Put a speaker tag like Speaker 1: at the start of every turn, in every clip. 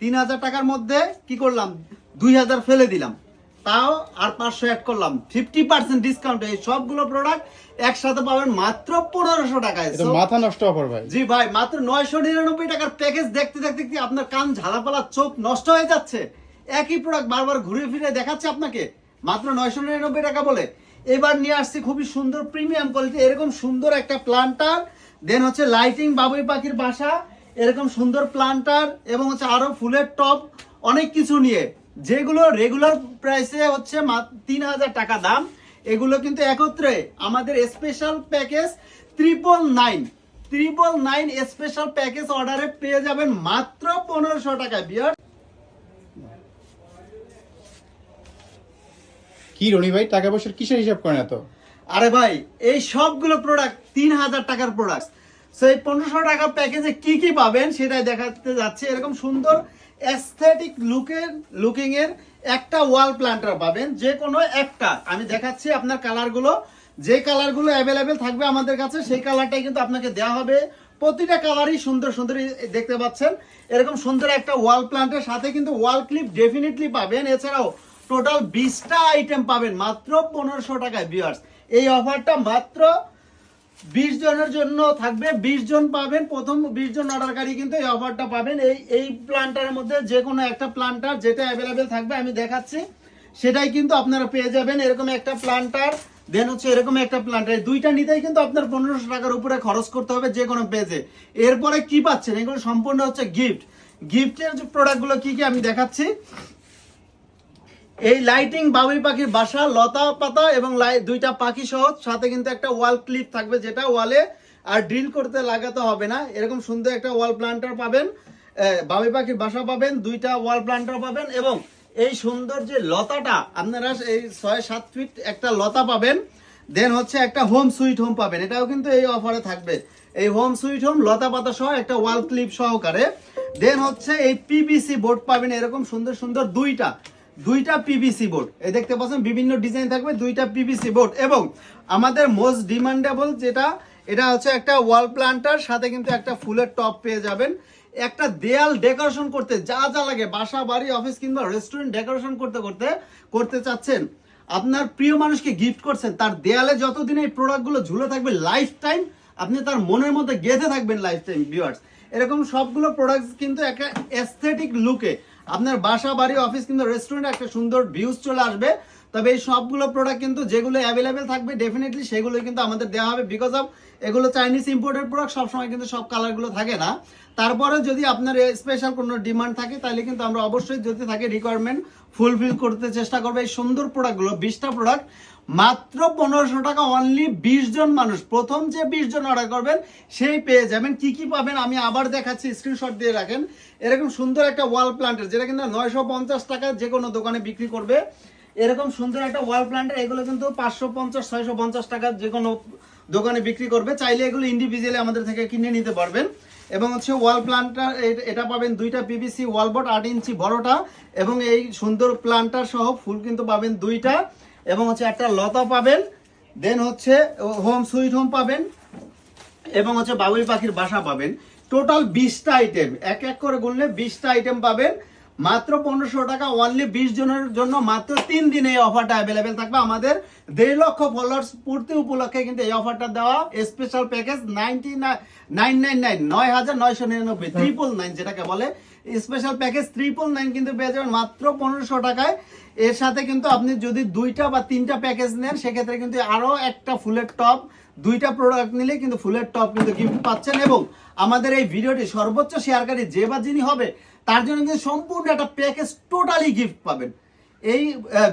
Speaker 1: তিন হাজার টাকার মধ্যে কি করলাম? দুই হাজার ফেলে দিলাম। তাও আর পাঁচশো অ্যাড করলাম। ফিফটি পার্সেন্ট ডিসকাউন্ট এই সবগুলো প্রোডাক্ট একসাথে পাবেন মাত্র পনেরোশো টাকায়।
Speaker 2: মাথা নষ্ট অফার ভাই।
Speaker 1: জি ভাই মাত্র নয়শো নিরানব্বই টাকার প্যাকেজ দেখতে দেখতে কি আপনার কান ঝালাপালা চোখ নষ্ট হয়ে যাচ্ছে? একই প্রোডাক্ট বারবার ঘুরে ফিরে দেখাচ্ছে আপনাকে। মাত্র নয়শো নিরানব্বই টাকা বলে। এবার নিয়ে আসছি খুবই সুন্দর প্রিমিয়াম কোয়ালিটি এরকম সুন্দর একটা প্লান্টার দেন হচ্ছে লাইটিং বাবুই পাখির বাসা এরকম সুন্দর প্লান্টার এবং হচ্ছে আরও ফুলের টপ অনেক কিছু নিয়ে। যেগুলো রেগুলার প্রাইসে হচ্ছে তিন হাজার টাকা দাম এগুলো কিন্তু একত্রে আমাদের special package triple nine triple nine special package অর্ডারে পেয়ে যাবেন মাত্র পনেরোশো টাকা বিয়ার।
Speaker 2: কি রনি ভাই টাকা পয়সার কিসের হিসাব করেন এত?
Speaker 1: আরে ভাই এই সবগুলো প্রোডাক্ট তিন হাজার টাকার প্রোডাক্ট সেই পনেরোশো টাকার প্যাকেজে কি কি পাবেন সেটাই দেখাতে যাচ্ছে। এরকম সুন্দর অ্যাস্থেটিক লুকের লুকিং এর একটা ওয়াল প্ল্যান্টার পাবেন যে কোনো একটা। আমি দেখাচ্ছি আপনার কালারগুলো যে কালারগুলো অ্যাভেলেবেল থাকবে আমাদের কাছে, সেই কালারটাই কিন্তু আপনাকে দেওয়া হবে। প্রতিটা কালারই সুন্দর সুন্দর দেখতে পাচ্ছেন। এরকম সুন্দর একটা ওয়াল প্ল্যান্টের সাথে কিন্তু ওয়াল ক্লিপ ডেফিনেটলি পাবেন। এছাড়াও টোটাল বিশটা আইটেম পাবেন, মাত্র পনেরোশো টাকায় বিয়ার্স এই অফারটা মাত্র বিশ জনের জন্য থাকবে, বিশ জন পাবেন, প্রথম বিশ জন অর্ডারকারী কিন্তু এই অফারটা পাবেন। এই এই প্ল্যান্টারের মধ্যে যে কোনো একটা প্ল্যান্টার যেটা অ্যাভেলেবেল থাকবে, আমি দেখাচ্ছি। সেটাই কিন্তু আপনারা পেয়ে যাবেন এরকম একটা প্ল্যান্টার দেন হচ্ছে এরকম একটা প্ল্যান্টার দুইটা নিতেই কিন্তু আপনার পনেরোশো টাকার উপরে খরচ করতে হবে যে কোনো পেজে এরপরে কি পাচ্ছেন? এগুলো সম্পূর্ণ হচ্ছে গিফট গিফটের প্রোডাক্টগুলো কি কি আমি দেখাচ্ছি? এই লাইটিং বাবুই পাখির বাসা, লতা পাতা এবং দুইটা পাখি সহ, সাথে কিন্তু একটা ওয়াল ক্লিপ থাকবে যেটা ওয়ালে আর ড্রিল করতে লাগাতে হবে না। এরকম সুন্দর একটা ওয়াল প্লান্টার পাবেন বাবুই পাখির বাসা পাবেন, দুইটা ওয়াল প্লান্টার পাবেন এবং এই সুন্দর যে লতাটা, আপনারা এই ছয় সাত ফিট একটা লতা পাবেন দেন হচ্ছে একটা হোম সুইট হোম পাবেন। এটাও কিন্তু এই অফারে থাকবে। এই হোম সুইট হোম লতা পাতা সহ একটা ওয়াল ক্লিপ সহকারে। দেন হচ্ছে এই পিবিসি বোর্ড পাবেন, এরকম সুন্দর সুন্দর দুইটা। দুইটা পিভিসি বোর্ড এই দেখতে পাচ্ছেন, বিভিন্ন ডিজাইন থাকবে, দুইটা পিভিসি বোর্ড এবং আমাদের মোস্ট ডিমান্ডেবল যেটা, এটা হচ্ছে একটা ওয়াল প্লান্টার সাথে কিন্তু একটা ফুলের টপ পেয়ে যাবেন। একটা দেয়াল ডেকোরেশন করতে যা যা লাগে, বাসা, বাড়ি অফিস কিংবা রেস্টুরেন্ট ডেকোরেশন করতে করতে করতে চাচ্ছেন। আপনার প্রিয় মানুষকে গিফট করছেন, তার দেয়ালে যতদিন এই প্রোডাক্টগুলো ঝুলে থাকবে লাইফ টাইম আপনি তার মনের মধ্যে গেঁথে থাকবেন লাইফ টাইম ভিউয়ার্স এরকম সবগুলো প্রোডাক্ট কিন্তু একটা এস্থেটিক লুকে আপনার বাসা, বাড়ি অফিস কিন্তু রেস্টুরেন্ট একটা সুন্দর ভিউজ চলে আসবে। তবে এই সবগুলো প্রোডাক্ট কিন্তু যেগুলো অ্যাভেলেবেল থাকবে ডেফিনেটলি সেগুলো কিন্তু আমাদের দেওয়া হবে বিকজ অফ এগুলো চাইনিজ ইম্পোর্টেড প্রোডাক্ট সবসময় কিন্তু সব কালারগুলো থাকে না। তারপরে যদি আপনার স্পেশাল কোনো ডিমান্ড থাকে, তাহলে কিন্তু আমরা অবশ্যই যদি থাকে রিকোয়ারমেন্ট ফুলফিল করতে চেষ্টা করব এই সুন্দর প্রোডাক্টগুলো বিশটা প্রোডাক্ট মাত্র পনেরোশো টাকা অনলি বিশ জন মানুষ। প্রথম যে বিশ জন অর্ডার করবেন, সেই পেয়ে যাবেন। কি কি পাবেন আমি আবার দেখাচ্ছি স্ক্রিনশট দিয়ে রাখেন। এরকম সুন্দর একটা ওয়াল প্লান্টের যেটা কিন্তু নয়শো পঞ্চাশ টাকা যে কোনো দোকানে বিক্রি করবে। এরকম সুন্দর একটা ওয়াল প্লান্টার এগুলো কিন্তু পাঁচশো পঞ্চাশ, ছয়শো পঞ্চাশ টাকা যে কোনো দোকানে বিক্রি করবে। চাইলে এগুলো ইন্ডিভিজুয়ালি আমাদের থেকে কিনে নিতে পারবেন। এবং হচ্ছে ওয়াল প্লান্টার এটা পাবেন দুইটা পিভিসি ওয়াল বোর্ড আট ইঞ্চি বড়টা। এবং এই সুন্দর প্লান্টার সহ ফুল কিন্তু পাবেন দুইটা। এবং হচ্ছে একটা লতা পাবেন দেন হচ্ছে হোম সুইট হোম পাবেন, এবং হচ্ছে বাবুই পাখির বাসা পাবেন। টোটাল বিশটা আইটেম এক এক করে গুনলে বিশটা আইটেম পাবেন। মাত্র পনেরোশো টাকা অনলি বিশ জনের জন্য মাত্র তিন দিনে এই অফারটা অ্যাভেলেবেল থাকবে। আমাদের দেড় লক্ষ ফলোয়ার্স পূর্তি উপলক্ষে কিন্তু এই অফারটা দেওয়া special package ninety nine nine nine নয় হাজার নয়শো নিরানব্বই ট্রিপল নাইন যেটাকে বলে। স্পেশাল প্যাকেজ ট্রিপল নাইন কিন্তু পেয়ে যাবেন মাত্র পনেরোশো টাকায়। এর সাথে কিন্তু আপনি যদি দুইটা বা তিনটা প্যাকেজ নেন সেক্ষেত্রে কিন্তু আরও একটা ফুলের টপ দুইটা প্রোডাক্ট নিলে কিন্তু ফুলের টপ কিন্তু গিফট পাচ্ছেন। এবং আমাদের এই ভিডিওটি সর্বোচ্চ শেয়ারকারী যে বা যিনি হবে তার জন্য কিন্তু সম্পূর্ণ একটা প্যাকেজ টোটালি গিফট পাবেন। এই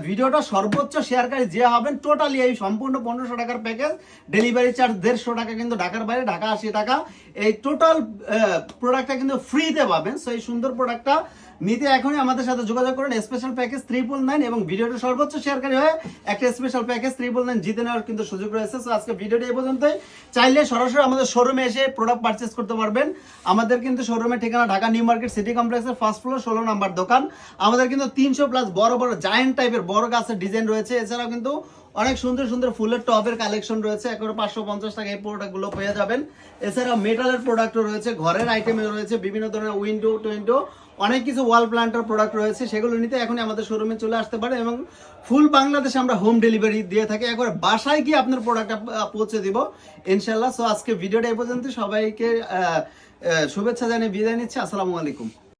Speaker 1: ভিডিওটা সর্বোচ্চ শেয়ারকারী যে হবেন টোটালি এই সম্পূর্ণ পনেরোশো টাকার প্যাকেজ ডেলিভারি চার্জ দেড়শো টাকা কিন্তু ঢাকার বাইরে, ঢাকা আশি টাকা। এই টোটাল প্রোডাক্টটা কিন্তু ফ্রিতে পাবেন। সো এই সুন্দর প্রোডাক্টটা নিতে এখনই আমাদের সাথে যোগাযোগ করুন। স্পেশাল প্যাকেজ ত্রিপল নাইন এবং ভিডিওটা সর্বোচ্চ শেয়ারকারী হয়ে একটা স্পেশাল প্যাকেজ ত্রিপল নাইন জিতে নেওয়ার কিন্তু সুযোগ রয়েছে। সো আজকে ভিডিওটি এই পর্যন্তই। চাইলে সরাসরি আমাদের শোরুমে এসে প্রোডাক্ট পারচেস করতে পারবেন। আমাদের কিন্তু শোরুমের ঠিকানা ঢাকা নিউ মার্কেট সিটি কমপ্লেক্সের ফার্স্ট ফ্লোর ষোলো নাম্বার দোকান। আমাদের কিন্তু তিনশো প্লাস বড় বড় জায়েন্ট টাইপের বড় গাছের ডিজাইন রয়েছে। এছাড়াও কিন্তু অনেক সুন্দর সুন্দর ফুলের টবের কালেকশন রয়েছে। একেবারে পাঁচশো পঞ্চাশ টাকা এই প্রোডাক্টগুলো পেয়ে যাবেন। এছাড়াও মেটালের প্রোডাক্টও রয়েছে। ঘরের আইটেমে রয়েছে বিভিন্ন ধরনের উইন্ডো টুইন্ডো অনেক কিছু ওয়াল প্ল্যান্টার প্রোডাক্ট রয়েছে, সেগুলো নিতে এখনই আমাদের শোরুমে চলে আসতে পারে এবং ফুল বাংলাদেশে আমরা হোম ডেলিভারি দিয়ে থাকি। একবার বাসায় গিয়ে আপনার প্রোডাক্টটা পৌঁছে দিব ইনশাল্লাহ সো আজকে ভিডিওটা এ পর্যন্ত সবাইকে শুভেচ্ছা জানিয়ে বিদায় নিচ্ছি। আসসালামু আলাইকুম।